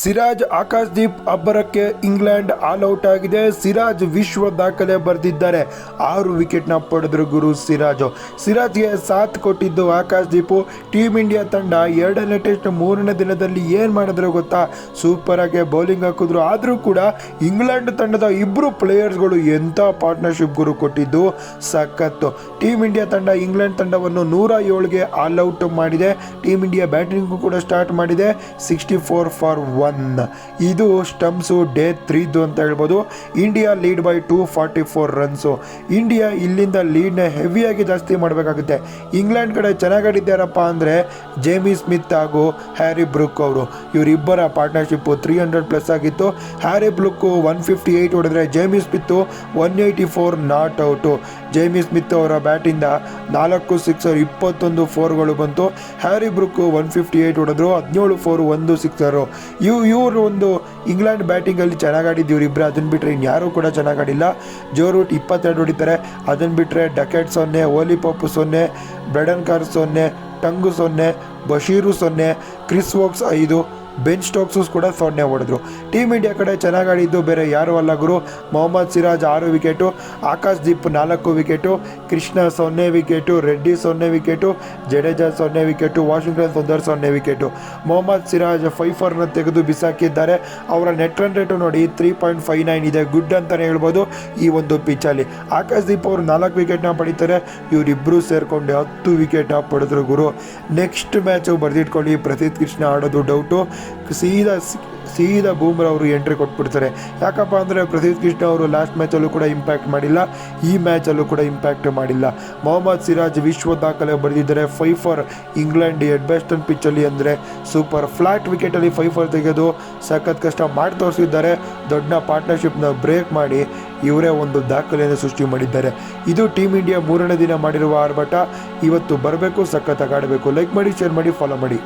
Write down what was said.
ಸಿರಾಜ್ ಆಕಾಶ್ದೀಪ್ ಅಬ್ಬರಕ್ಕೆ England all out ಆಗಿದೆ. ಸಿರಾಜ್ ವಿಶ್ವ ದಾಖಲೆ ಬರೆದಿದ್ದಾರೆ. ಆರು ವಿಕೆಟ್ನ ಪಡೆದ್ರು ಗುರು ಸಿರಾಜು. ಸಿರಾಜ್ಗೆ ಸಾಥ್ ಕೊಟ್ಟಿದ್ದು ಆಕಾಶ್ದೀಪು. ಟೀಮ್ ಇಂಡಿಯಾ ತಂಡ ಎರಡನೇ ಟೆಸ್ಟ್ ಮೂರನೇ ದಿನದಲ್ಲಿ ಏನು ಮಾಡಿದ್ರು ಗೊತ್ತಾ? ಸೂಪರ್ ಆಗಿ ಬೌಲಿಂಗ್ ಹಾಕಿದ್ರು. ಆದರೂ ಕೂಡ ಇಂಗ್ಲೆಂಡ್ ತಂಡದ ಇಬ್ಬರು ಪ್ಲೇಯರ್ಸ್ಗಳು ಎಂಥ ಪಾರ್ಟ್ನರ್ಶಿಪ್ ಗುರು ಕೊಟ್ಟಿದ್ದು? ಸಖತ್ತು. ಟೀಮ್ ಇಂಡಿಯಾ ತಂಡ ಇಂಗ್ಲೆಂಡ್ ತಂಡವನ್ನು ನೂರ ಏಳಿಗೆ ಆಲ್ ಔಟ್ ಮಾಡಿದೆ. ಟೀಮ್ ಇಂಡಿಯಾ ಬ್ಯಾಟಿಂಗು ಕೂಡ ಸ್ಟಾರ್ಟ್ ಮಾಡಿದೆ. Sixty four for one. ಇದು ಸ್ಟಮ್ಸು ಡೇ ತ್ರೀದು ಅಂತ ಹೇಳ್ಬೋದು. India lead by two forty four runs. India ಇಲ್ಲಿಂದ ಲೀಡ್ನ ಹೆವಿಯಾಗಿ ಜಾಸ್ತಿ ಮಾಡಬೇಕಾಗುತ್ತೆ. ಇಂಗ್ಲೆಂಡ್ ಕಡೆ ಚೆನ್ನಾಗಿ ಆಡಿದ್ದಾರಪ್ಪ ಅಂದರೆ ಜೇಮಿ ಸ್ಮಿತ್ ಹಾಗೂ ಹ್ಯಾರಿ ಬ್ರುಕ್ ಅವರು. ಇವರಿಬ್ಬರ ಪಾರ್ಟ್ನರ್ಶಿಪ್ಪು ತ್ರೀ ಹಂಡ್ರೆಡ್ ಪ್ಲಸ್ ಆಗಿತ್ತು. Harry Brook one fifty eight ಹೊಡೆದ್ರೆ Jamie Smith one eighty four not out Jamie Smith ಅವರ ಬ್ಯಾಟಿಂದ ನಾಲ್ಕು ಸಿಕ್ಸರ್ ಇಪ್ಪತ್ತೊಂದು ಫೋರ್ಗಳು ಬಂತು. Harry Brook one fifty eight ಹೊಡೆದ್ರು ಹದಿನೇಳು ಫೋರ್ ಒಂದು ಸಿಕ್ಸರು ಇವ್ ಇವರು ಒಂದು ಇಂಗ್ಲೆಂಡ್ ಬ್ಯಾಟಿಂಗಲ್ಲಿ ಚೆನ್ನಾಗಿ ಆಡಿದ್ದು ಇವರಿಬ್ಬರು ಅದನ್ನು ಬಿಟ್ಟರೆ ಇನ್ಯಾರೂ ಕೂಡ ಚೆನ್ನಾಗಿ ಆಡಿಲ್ಲ ಜೋ ರೂಟ್ ಇಪ್ಪತ್ತೆರಡು ಹೊಡಿತಾರೆ. ಅದನ್ನು ಬಿಟ್ಟರೆ ಡಕೆಟ್ ಸೊನ್ನೆ ಓಲಿ ಪಪ್ಪು ಸೊನ್ನೆ ಬ್ರೆಡನ್ ಕಾರ್ ಸೊನ್ನೆ ಟಂಗು ಸೊನ್ನೆ ಬಶೀರು ಸೊನ್ನೆ ಕ್ರಿಸ್ ವೋಕ್ಸ್ ಐದು. ಬೆನ್ ಸ್ಟೋಕ್ಸು ಕೂಡ ಸೊನ್ನೆ ಹೊಡೆದ್ರು. ಟೀಮ್ ಇಂಡಿಯಾ ಕಡೆ ಚೆನ್ನಾಗಿ ಆಡಿದ್ದು ಬೇರೆ ಯಾರು ಅಲ್ಲ ಗುರು. ಮೊಹಮ್ಮದ್ ಸಿರಾಜ್ ಆರು ವಿಕೆಟು, ಆಕಾಶ್ ದೀಪ್ ನಾಲ್ಕು ವಿಕೆಟು, ಕೃಷ್ಣ ಸೊನ್ನೆ ವಿಕೆಟು, ರೆಡ್ಡಿ ಸೊನ್ನೆ ವಿಕೆಟು, ಜಡೇಜಾ ಸೊನ್ನೆ ವಿಕೆಟು, ವಾಷಿಂಗ್ಟನ್ ಸುಂದರ್ ಸೊನ್ನೆ ವಿಕೆಟು. ಮೊಹಮ್ಮದ್ ಸಿರಾಜ್ ಫೈವ್ ಫಾರ್ನ ತೆಗೆದು ಬಿಸಾಕಿದ್ದಾರೆ. ಅವರ ನೆಟ್ ರನ್ ರೇಟು ನೋಡಿ ತ್ರೀ ಪಾಯಿಂಟ್ ಫೈವ್ ನೈನ್ ಇದೆ. ಗುಡ್ ಅಂತಲೇ ಹೇಳ್ಬೋದು ಈ ಒಂದು ಪಿಚ್ಚಲ್ಲಿ. ಆಕಾಶ್ ದೀಪ್ ಅವರು ನಾಲ್ಕು ವಿಕೆಟ್ನ ಪಡಿತಾರೆ. ಇವರಿಬ್ಬರು ಸೇರಿಕೊಂಡು ಹತ್ತು ವಿಕೆಟ್ ಪಡೆದ್ರು ಗುರು. ನೆಕ್ಸ್ಟ್ ಮ್ಯಾಚು ಬರೆದಿಟ್ಕೊಳ್ಳಿ. ಪ್ರಸೀತ್ ಕೃಷ್ಣ ಆಡೋದು ಡೌಟು. ಸೀದಾ ಸೀದಾ ಬೂಮ್ರ ಅವರು ಎಂಟ್ರಿ ಕೊಟ್ಬಿಡ್ತಾರೆ. ಯಾಕಪ್ಪ ಅಂದರೆ ಪ್ರದೀಪ್ ಕೃಷ್ಣ ಅವರು ಲಾಸ್ಟ್ ಮ್ಯಾಚಲ್ಲೂ ಕೂಡ ಇಂಪ್ಯಾಕ್ಟ್ ಮಾಡಿಲ್ಲ. ಈ ಮ್ಯಾಚಲ್ಲೂ ಕೂಡ ಇಂಪ್ಯಾಕ್ಟ್ ಮಾಡಿಲ್ಲ. ಮೊಹಮ್ಮದ್ ಸಿರಾಜ್ ವಿಶ್ವ ದಾಖಲೆ ಬರೆದಿದ್ದಾರೆ. Five for England Edgbaston ಪಿಚ್ಚಲ್ಲಿ ಅಂದರೆ ಸೂಪರ್ ಫ್ಲಾಟ್ ವಿಕೆಟಲ್ಲಿ ಫೈವ್ ಫಾರ್ ತೆಗೆದು ಸಖತ್ ಕಷ್ಟ ಮಾಡಿ ತೋರಿಸಿದ್ದಾರೆ. ದೊಡ್ಡ ಪಾರ್ಟ್ನರ್ಶಿಪ್ನ ಬ್ರೇಕ್ ಮಾಡಿ ಇವರೇ ಒಂದು ದಾಖಲೆಯನ್ನು ಸೃಷ್ಟಿ ಮಾಡಿದ್ದಾರೆ. ಇದು ಟೀಮ್ ಇಂಡಿಯಾ ಮೂರನೇ ದಿನ ಮಾಡಿರುವ ಆರ್ಭಟ. ಇವತ್ತು ಬರಬೇಕು, ಸಖತ್ತಾಗಿ ಆಡಬೇಕು. ಲೈಕ್ ಮಾಡಿ ಶೇರ್ ಮಾಡಿ ಫಾಲೋ ಮಾಡಿ.